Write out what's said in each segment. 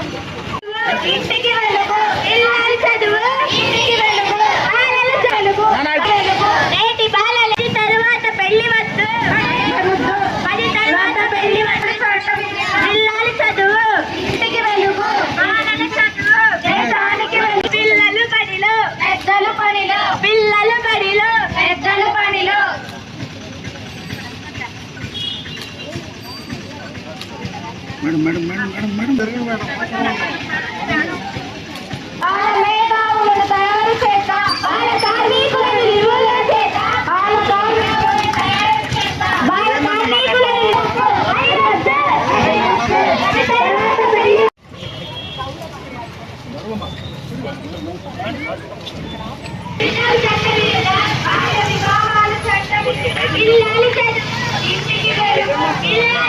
A gente tem పెళ్లి పిల్లలు చట్టరీతిగా బాల వివాహాలు చట్టరీతిగా ఇల్లాలు చదువు ఇంటికి వెలుగు ఇల్లాలు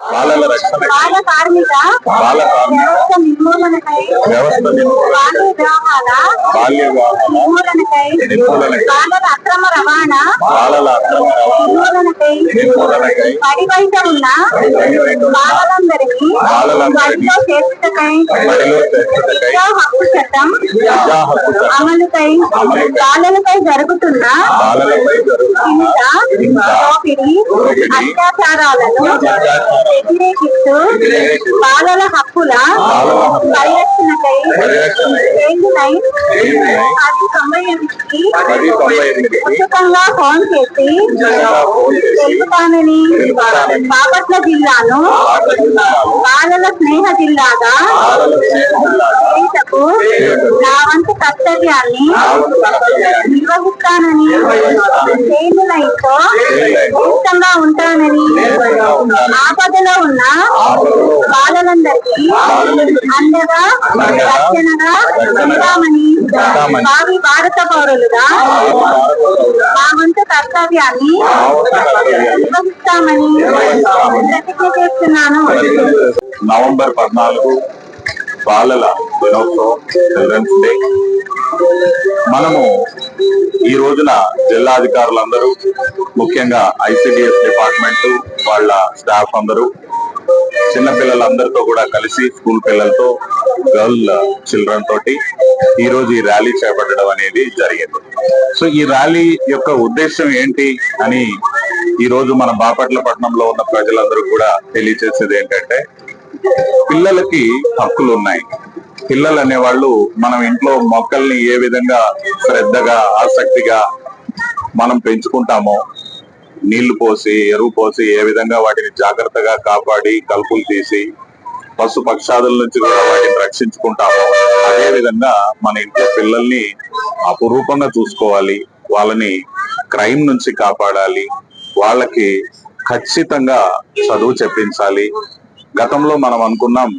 బాలల రక్షణ బాల కార్మిక. బాల కార్మిక వ్యవస్థ నిర్మూలనకై వ్యవస్థ నిర్మూలన బాల్య వివాహాల. బాల్య వివాహాల. నిర్మూలనకై నిర్మూలనకై బాలల అక్రమ రవాణా. బాలల అక్రమ రవాణా. నిర్మూలనకై నిర్మూలనకై పడి బయట ఉన్న బాలలందరినీ బాలలందరినీ బడిలో చేర్చుటకై బడిలో చేర్చుటకై విద్యా హక్కు చట్టం విద్యా హక్కు చట్టం అమలుకై బాలలపై జరుగుతున్న బాలలపై జరుగుతున్న హింస హింస, దోపిడీ దోపిడీ, అత్యాచారాలను అత్యాచారాలను వ్యతిరేకిస్తూ బాలల హక్కుల? పరిరక్షణకై పది తొంభై ఎనిమిదికి ఉచితంగా ఫోన్ చేసి తెలుపుతానని బాపట్ల జిల్లాను బాలల స్నేహ జిల్లాగా. బాలల నా వంతు కర్తవ్యాన్ని నిర్వహిస్తానని చైల్డ్ లైన్ ఉచితంగా ఉంటానని ఆపదలో ఉన్న బాలలందరికీ అండగా రక్షణగా ఉంటామని ఉంటామని భావి భారత పౌరులుగా మా వంతు కర్తవ్యాన్ని నిర్వహిస్తామని ప్రతిజ్ఞ చేస్తున్నాను. నవంబర్ పద్నాలుగు బాలల దినోత్సవం చిల్డ్రన్స్ డే మనము ఈ రోజున జిల్లా అధికారులందరూ ముఖ్యంగా ఐసిడిఎస్ డిపార్ట్మెంట్ వాళ్ళ స్టాఫ్ అందరూ చిన్నపిల్లలందరితో కూడా కలిసి స్కూల్ పిల్లలతో గర్ల్ చిల్డ్రన్ తోటి ఈ రోజు ఈ ర్యాలీ చేపట్టడం అనేది జరిగింది. సో ఈ ర్యాలీ యొక్క ఉద్దేశం ఏంటి అని ఈ రోజు మన బాపట్ల పట్టణంలో ఉన్న ప్రజలందరూ కూడా తెలియజేసేది ఏంటంటే పిల్లలకి హక్కులు ఉన్నాయి పిల్లలు అనేవాళ్ళు మనం ఇంట్లో మొక్కల్ని ఏ విధంగా శ్రద్ధగా ఆసక్తిగా మనం పెంచుకుంటామో నీళ్ళు పోసి ఎరువు పోసి ఏ విధంగా వాటిని జాగ్రత్తగా కాపాడి కలుపులు తీసి పశు పక్షాదుల నుంచి కూడా వాటిని రక్షించుకుంటామో అదే విధంగా మన ఇంట్లో పిల్లల్ని అపురూపంగా చూసుకోవాలి. వాళ్ళని క్రైమ్ నుంచి కాపాడాలి. వాళ్ళకి ఖచ్చితంగా చదువు చెప్పించాలి. గతంలో మనం అనుకున్నాం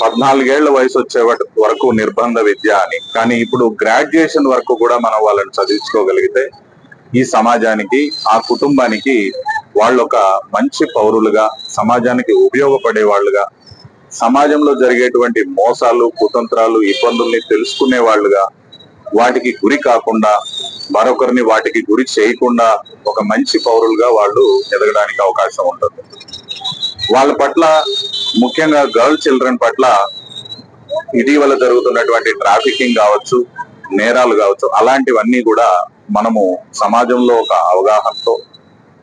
పద్నాలుగేళ్ళ వయసు వచ్చే వరకు నిర్బంధ విద్య అని. కానీ ఇప్పుడు గ్రాడ్యుయేషన్ వరకు కూడా మనం వాళ్ళని చదివించుకోగలిగితే ఈ సమాజానికి ఆ కుటుంబానికి వాళ్ళు ఒక మంచి పౌరులుగా సమాజానికి ఉపయోగపడే వాళ్ళుగా సమాజంలో జరిగేటువంటి మోసాలు కుతంత్రాలు ఇబ్బందుల్ని తెలుసుకునే వాళ్ళుగా వాటికి గురి కాకుండా మరొకరిని వాటికి గురి చేయకుండా ఒక మంచి పౌరులుగా వాళ్ళు ఎదగడానికి అవకాశం ఉంటుంది. వాళ్ళ పట్ల ముఖ్యంగా గర్ల్ చిల్డ్రన్ పట్ల ఇటీవల జరుగుతున్నటువంటి ట్రాఫికింగ్ కావచ్చు నేరాలు కావచ్చు అలాంటివన్నీ కూడా మనము సమాజంలో ఒక అవగాహనతో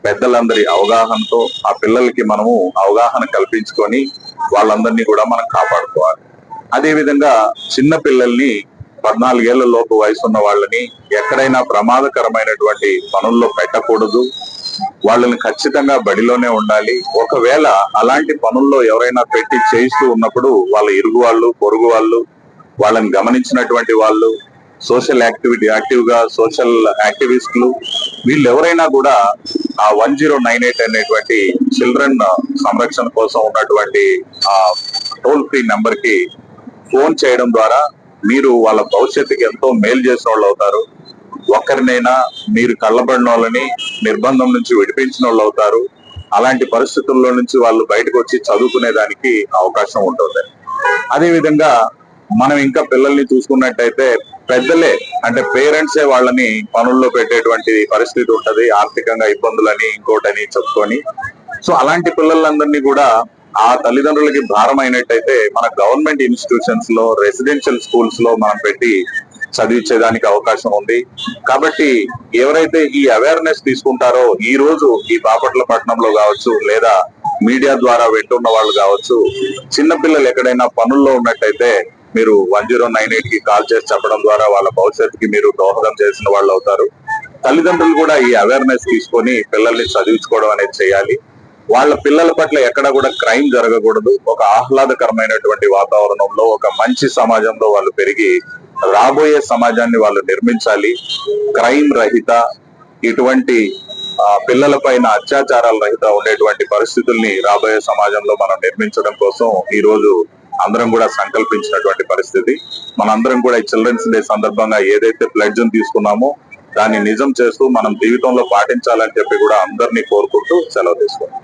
పెద్దలందరి అవగాహనతో ఆ పిల్లలకి మనము అవగాహన కల్పించుకొని వాళ్ళందరినీ కూడా మనం కాపాడుకోవాలి. అదేవిధంగా చిన్న పిల్లల్ని పద్నాలుగేళ్ళ లోపు వయసు ఉన్న వాళ్ళని ఎక్కడైనా ప్రమాదకరమైనటువంటి పనుల్లో పెట్టకూడదు. వాళ్ళని ఖచ్చితంగా బడిలోనే ఉండాలి. ఒకవేళ అలాంటి పనుల్లో ఎవరైనా పెట్టి చేయిస్తూ ఉన్నప్పుడు వాళ్ళ ఇరుగు వాళ్ళు పొరుగు వాళ్ళు వాళ్ళని గమనించినటువంటి వాళ్ళు సోషల్ యాక్టివిటీ యాక్టివ్గా సోషల్ యాక్టివిస్టులు వీళ్ళు ఎవరైనా కూడా ఆ వన్ జీరో నైన్ ఎయిట్ అనేటువంటి చిల్డ్రన్ సంరక్షణ కోసం ఉన్నటువంటి ఆ టోల్ ఫ్రీ నెంబర్కి ఫోన్ చేయడం ద్వారా మీరు వాళ్ళ భవిష్యత్తుకి ఎంతో మేలు చేసిన వాళ్ళు అవుతారు. ఒక్కరినైనా మీరు కళ్ళబడిన వాళ్ళని నిర్బంధం నుంచి విడిపించిన వాళ్ళు అవుతారు. అలాంటి పరిస్థితుల్లో నుంచి వాళ్ళు బయటకు వచ్చి చదువుకునే దానికి అవకాశం ఉంటుంది. అదేవిధంగా మనం ఇంకా పిల్లల్ని చూసుకున్నట్టయితే పెద్దలే అంటే పేరెంట్సే వాళ్ళని పనుల్లో పెట్టేటువంటి పరిస్థితి ఉంటది. ఆర్థికంగా ఇబ్బందులని ఇంకోటని చెప్పుకొని. సో అలాంటి పిల్లలందరినీ కూడా ఆ తల్లిదండ్రులకి భారం అయినట్టయితే మన గవర్నమెంట్ ఇన్స్టిట్యూషన్స్లో రెసిడెన్షియల్ స్కూల్స్లో మనం పెట్టి చదివించేదానికి అవకాశం ఉంది. కాబట్టి ఎవరైతే ఈ అవేర్నెస్ తీసుకుంటారో ఈ రోజు ఈ బాపట్ల పట్టణంలో కావచ్చు లేదా మీడియా ద్వారా వింటున్న వాళ్ళు కావచ్చు చిన్నపిల్లలు ఎక్కడైనా పనుల్లో ఉన్నట్టయితే మీరు వన్ జీరో నైన్ ఎయిట్కి కాల్ చేసి చెప్పడం ద్వారా వాళ్ళ భవిష్యత్తుకి మీరు దోహదం చేసిన వాళ్ళు అవుతారు. తల్లిదండ్రులు కూడా ఈ అవేర్నెస్ తీసుకొని పిల్లల్ని చదివించుకోవడం అనేది చేయాలి. వాళ్ళ పిల్లల పట్ల ఎక్కడ కూడా క్రైమ్ జరగకూడదు. ఒక ఆహ్లాదకరమైనటువంటి వాతావరణంలో ఒక మంచి సమాజంలో వాళ్ళు పెరిగి రాబోయే సమాజాన్ని వాళ్ళు నిర్మించాలి. క్రైమ్ రహిత ఇటువంటి పిల్లల పైన అత్యాచారాల రహిత ఉండేటువంటి పరిస్థితుల్ని రాబోయే సమాజంలో మనం నిర్మించడం కోసం ఈ రోజు అందరం కూడా సంకల్పించినటువంటి పరిస్థితి. మనందరం కూడా ఈ చిల్డ్రన్స్ డే సందర్భంగా ఏదైతే ప్లడ్జ్ తీసుకున్నామో దాన్ని నిజం చేస్తూ మనం జీవితంలో పాటించాలని చెప్పి కూడా అందరినీ కోరుకుంటూ సెలవు తీసుకున్నాం